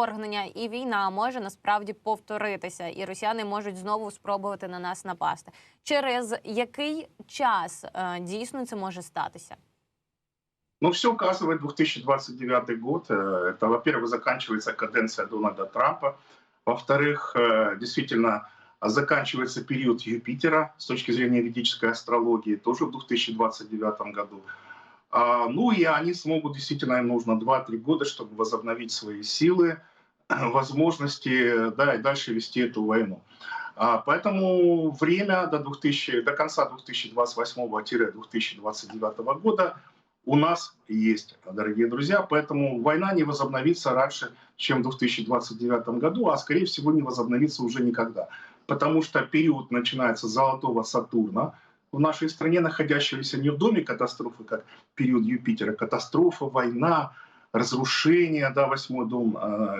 вторгнення і війна може насправді повторитися, і росіяни можуть знову спробувати на нас напасти. Через який час е, дійсно це може статися? Ну, все указывает 2029 год. Э, Это, во-первых, заканчивается каденция Дональда Трампа. Во-вторых, э, действительно, заканчивается период Юпитера с точки зрения ведической астрологии, тоже в 2029 году. А, Ну и они смогут, действительно, им нужно 2-3 года, чтобы возобновить свои силы, возможности, да, и дальше вести эту войну. А, Поэтому время до, 2000, до конца 2028-2029 года у нас есть, дорогие друзья, поэтому война не возобновится раньше, чем в 2029 году, а скорее всего не возобновится уже никогда. Потому что период начинается с золотого Сатурна, в нашей стране, находящегося не в доме катастрофы, как период Юпитера, катастрофа, война, разрушение, да, восьмой дом, э,